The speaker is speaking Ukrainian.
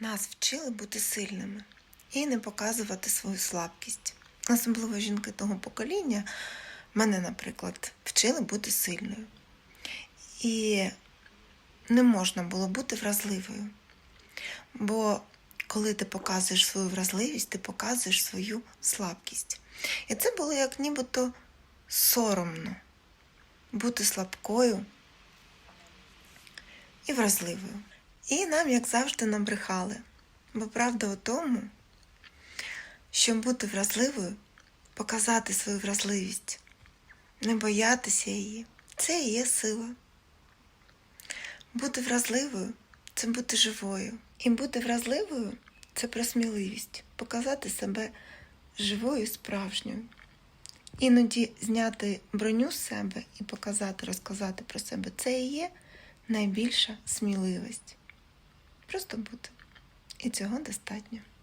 Нас вчили бути сильними і не показувати свою слабкість. Особливо жінки того покоління, мене, наприклад, вчили бути сильною. І не можна було бути вразливою. Бо коли ти показуєш свою вразливість, ти показуєш свою слабкість. І це було як нібито соромно бути слабкою і вразливою. І нам, як завжди, набрехали. Бо правда у тому, щоб бути вразливою, показати свою вразливість, не боятися її це і є сила. Бути вразливою це бути живою. І бути вразливою це про сміливість, показати себе живою, справжньою. Іноді зняти броню з себе і показати, розказати про себе це і є найбільша сміливість. Просто бути. І цього достатньо.